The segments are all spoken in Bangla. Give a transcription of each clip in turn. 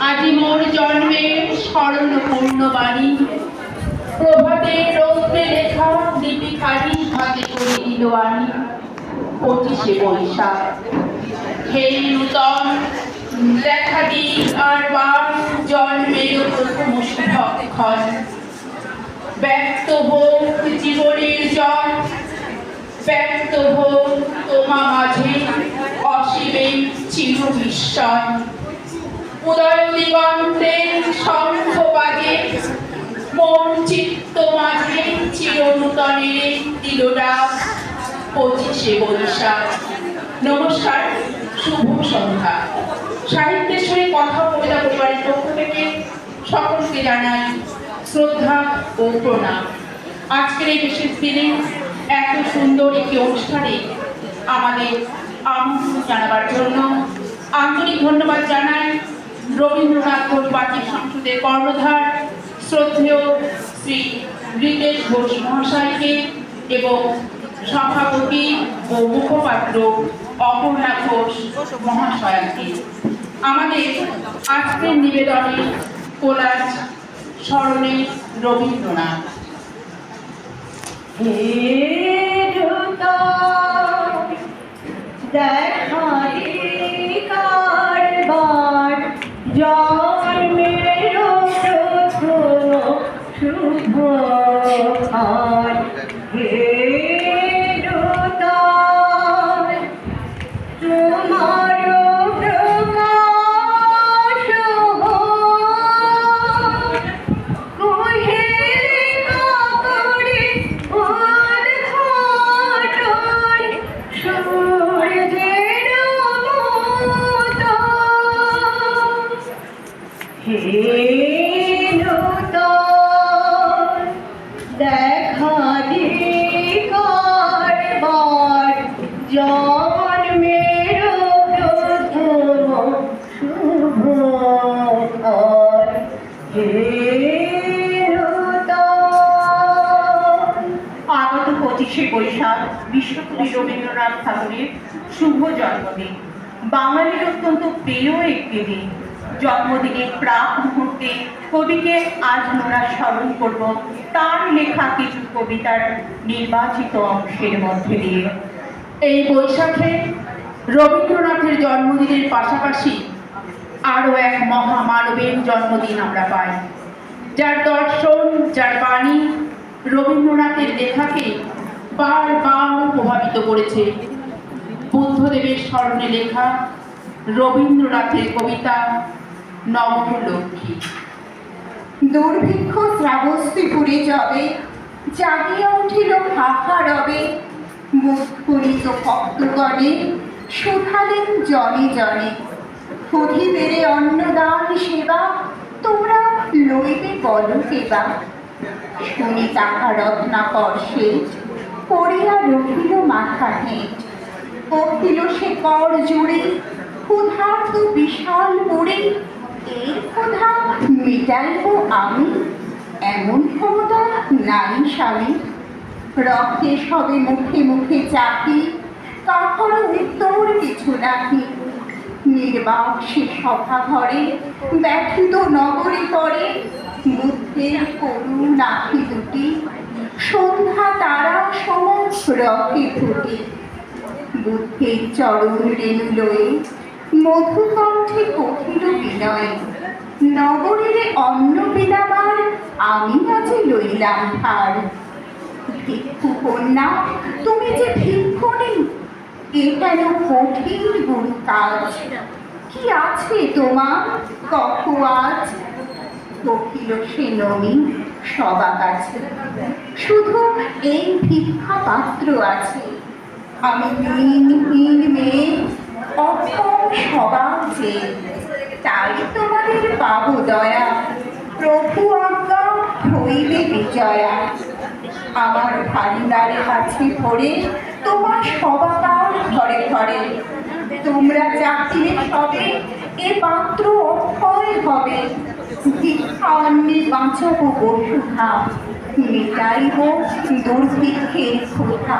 আজি মোর জন্মের স্মরণ পূর্ণ বাণী। প্রভাতে রৌদ্রে লেখা লিপিখানি হাতে করে দিল আনি। পঁচিশে বৈশাখ। হে নূতন দেখা দিক আর বার জন্মের প্রথম শুভক্ষণ ব্যক্ত হোক জীবনের জল, ব্যক্ত হোক তোমা মাঝে অসীমে চির বিস্ময় উদয় দিগন্তে শঙ্খ বাজে মন চিত্ত মাঝে চির নূতনের পঁচিশে বৈশাখ। নমস্কার, শুভ সন্ধ্যা। সাহিত্যের সঙ্গে কথা কবিতা পরিবারের পক্ষ থেকে। সকলকে জানাই শ্রদ্ধা ও প্রণাম। আজকের এই বিশেষ দিনে এত সুন্দর একটি অনুষ্ঠানে আমাদের আমন্ত্রণ জানাবার জন্য আন্তরিক ধন্যবাদ জানাই। রবীন্দ্রনাথ পার্টি সংসদের কর্ণধার শ্রদ্ধেয় শ্রী রিতেশ ঘোষ মহাশয়কে এবং সভাপতি ও মুখপাত্র অপর্ণা ঘোষ মহাশয়াকে। আমাদের আজকের নিবেদনে কোলাজ স্মরণে রবীন্দ্রনাথ। হে 아. আগত পঁচিশে বৈশাখ বিশ্বকবি রবীন্দ্রনাথ ঠাকুরের শুভ জন্মদিন। বাঙালির অত্যন্ত প্রিয় একটি দিন। জন্মদিনের প্রাক মুহূর্তে কবিকে আজ আমরা স্মরণ করব তার লেখা কিছু কবিতার নির্বাচিত অংশের মধ্যে দিয়ে। এই বৈশাখে রবীন্দ্রনাথের জন্মদিনের পাশাপাশি আরও এক মহামানবের জন্মদিন আমরা পাই। যার দর্শন, যার বাণী রবীন্দ্রনাথের লেখাকে বারবার প্রভাবিত করেছে। বুদ্ধদেবের স্মরণে লেখা রবীন্দ্রনাথের কবিতা নবলক্ষ্মী দুর্ভিক্ষ শ্রাবস্তি পুরে যাবে, জাগিয়া উঠিল হাহা রবে মুখরিত ভক্তগণে, শুধালেন জনে জনে। বেড়ে অন্নদান সেবা, তোমরা লইবে বলো কেবা শুনি তাহা রত্নাকর শেঠ করিয়া রহিল মাথা হেঁট কহিল সে কর জুড়ে ক্ষুধার্ত বিশাল মোড়ে। এই ক্ষুধা মিটাইব আমি, এমন ক্ষমতা নাই স্বামী। রক্তে সবে মুখে মুখে চাকি কাহারও উত্তর কিছু নাকি নির্বাক সে সভা ঘরে ব্যথিত নগরে পড়ে বুদ্ধের করুণ আখি দুটি, সন্ধ্যা তারা সম রকে ফুটে। বুদ্ধের চরণ রেণু লয়ে মধুকণ্ঠে কহিল বিনয়, নগরের অন্ন বিলাবার আমি আজ লইলাম ভার। ভিক্ষু কন্যা তুমি যে ভিক্ষুণী এ কেন কঠিন গুরু কাজ। কি আছে তোমার? কখ আজ? কহিল সে নমি সবা কাছে। শুধু এই ভিক্ষা পাত্র আছে। আমি দিনহীন মেয়ে অক্ষম সবার চেয়ে। তাই তোমাদের পাবো দয়া। প্রভু আজ্ঞা হইবে বিজয়া। আমার ভান্ডারে কাছে ভরে তোমার সবাকার ঘরে ঘরে। তোমরা চাকরি সবে এ পাত্র অক্ষয় হবে। অন্নে বাঁচাবো বসুধা, মেটাইব দুর্ভিক্ষের ক্ষুধা।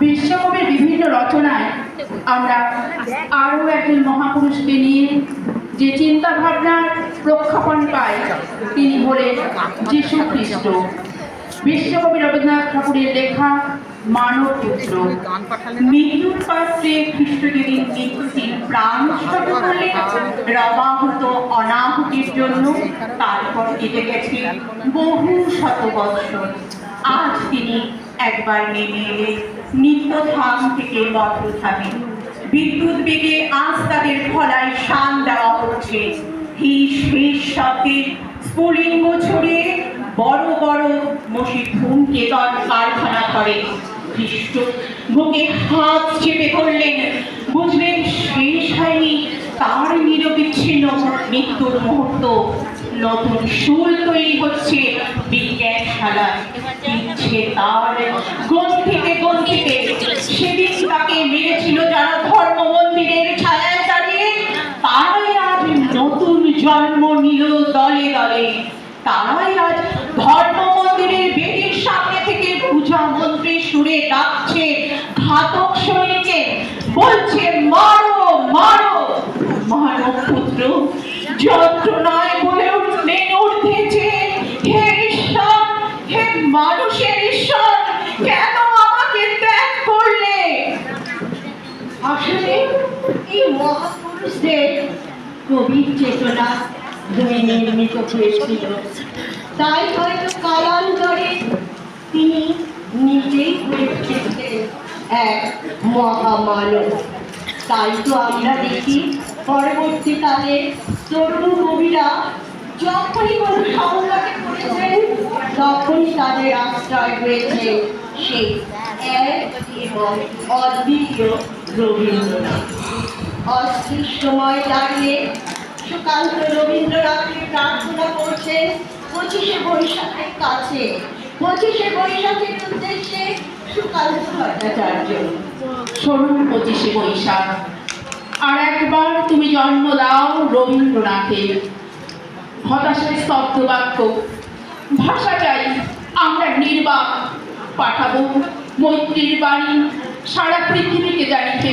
বিশ্বকবির বিভিন্ন রচনায় আমরা আরও একজন মহাপুরুষকে নিয়ে যে চিন্তা ভাবনার প্রক্ষাপন পায় তিনি হলেন যীশু খ্রিস্ট বিশ্বকবি রবীন্দ্রনাথ ঠাকুরের লেখা আজ তিনি একবার নেমে এলে থেকে বিদ্যুৎ বেগে আজ তাদের ফলায় শান দেওয়া হচ্ছে। হিস হিস শব্দে স্ফুলিঙ্গ ছড়িয়ে বড় বড় মসির ধূমকেতন কারখানা করে। খ্রিস্ট। বুকে হাত চেপে ধরলেন বুঝলেন, শেষ হয়নি তার নিরবিচ্ছিন্ন মৃত্যুর মুহূর্ত। নতুন শুল তৈরি হচ্ছে বিজ্ঞানশালায়। ইচ্ছে তার গন্থিতে গন্থিতে সেদিন তাকে মেরেছিল যারা ধর্ম মন্দিরের ছায়ায় দাঁড়িয়ে। তারাই আজ নতুন জন্ম নিল দলে দলে। তারাই আজ ডাকছে, ঘাতক সৈনিকে বলছে, মারো মারো। মানব পুত্র, যন্ত্রণায় বলে উঠলেন উঠেছে হে ঈশ্বর, হে মানুষের ঈশ্বর, কেন আমাকে ত্যাগ করলে? আসলে এই মহাপুরুষদের কবির চেতনা নির্মিত হয়েছিল। তাই হয়তো কালান্তরে তিনি নিজেই হয়ে এক মহামানব। তাই তো আমরা দেখি, পরবর্তীকালে তরুণ কবিরা যখনই কোনো সংকটে পড়েছেন তখনই তাদের আশ্রয় হয়েছে সেই এক এবং অদ্বিতীয় রবীন্দ্রনাথ। অস্থির সময় দাঁড়িয়ে সুকান্ত রবীন্দ্রনাথকে প্রার্থনা করছেন, পঁচিশে বৈশাখের কাছে। পঁচিশে বৈশাখের উদ্দেশ্যে সুকান্ত ভট্টাচার্য সরুন পঁচিশে বৈশাখ। আর একবার তুমি জন্ম দাও রবীন্দ্রনাথের হতাশায় স্তব্ধ বাক্য। ভাষা চাই, আমরা নির্বাক পাঠাবো। মৈত্রীর বাণী সারা পৃথিবীকে জানিতে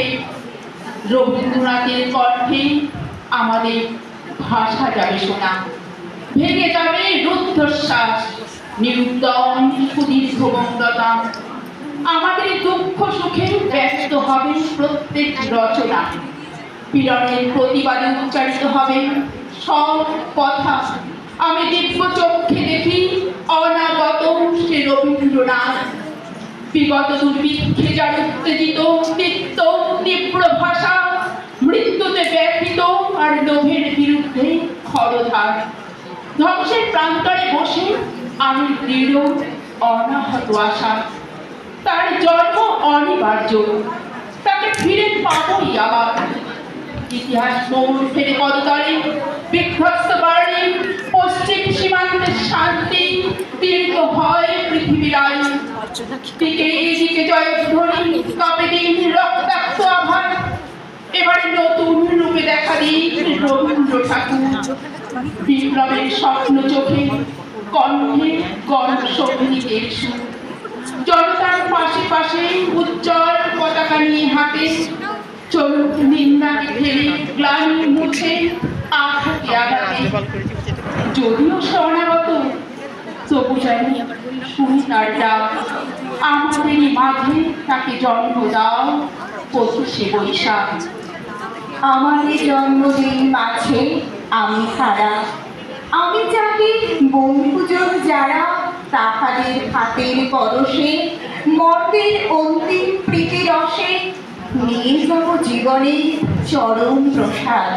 রবীন্দ্রনাথের কণ্ঠে আমাদের ভাষা যাবে শোনা। ভেঙে যাবে রুদ্ধশ্বাস। নিরুদ্দম সুদীর্ঘ মন্দতা আমাদের দুঃখ সুখে ব্যস্ত হবে প্রত্যেক রচনা। পীড়নের প্রতিবাদে উচ্চারিত হবে সব কথা। আমি দিব্য চক্ষে দেখি অনাগত সে রবীন্দ্রনাথ। বিগত দুর্ভিক্ষে যার উত্তেজিত তিক্ত তীব্র ভাষা মৃত্যুতে ব্যথিত আর লোভের বিরুদ্ধে খরধার। ধ্বংসের প্রান্তরে বসে আমি দৃঢ়, অনাহত আশা। তার জন্ম অনিবার্য। তাকে ফিরে পাবই আবার। ইতিহাস মোড় ফেরে পদতলে, বিধ্বস্ত বাড়ি পশ্চিম সীমান্তের শান্তি, দীর্ঘ ভয় পৃথিবীর আইন দিকে এদিকে জয়ধ্বনি দিন রক্তাক্ত আভার। এবারে নতুন রূপে দেখা দিই রবীন্দ্র ঠাকুর বিপ্লবের স্বপ্ন চোখে কণ্ঠে গণ সঙ্গীতের জনতার পাশে পাশে উজ্জ্বল পতাকা নিয়ে হাতে চলুক নিন্দাকে ফেলে গ্লানি মুছে আঘাতে আঘাতে। যদিও শরণাগত, তবু জানি শুনি তার ডাক। আমাদেরই মাঝে তাকে জন্ম দাও, পঁচিশে বৈশাখ। আমাদের জন্মদিন মাঝে আমি হারা আমি যাকে বনপুজন যারা তাহাদের হাতের পরশে, মর্তের অন্তিম প্রীতি রসে নিয়ে যাব জীবনের চরম প্রসাদ।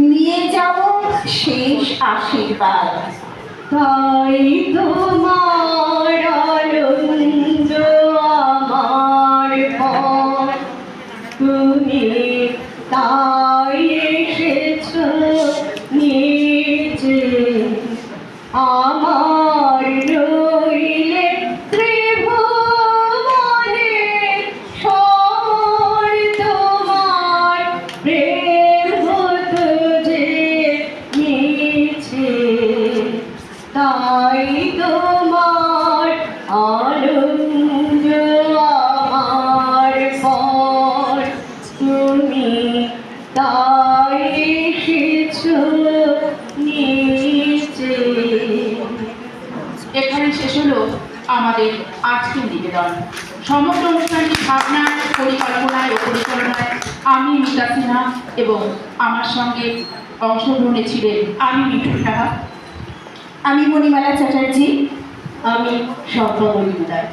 নিয়ে যাব শেষ আশীর্বাদ। তাই তোমার আনন্দ আমার তুমি আমাদের আজকের নিবেদন। সমগ্র অনুষ্ঠানটি ভাবনা পরিকল্পনায় ও পরিচালনায় আমি মিতা সিনহা এবং আমার সঙ্গে অংশগ্রহণে ছিলেন আমি মিঠু সাহা। আমি মণিমালা চ্যাটার্জি। আমি শঙ্কর মজুমদার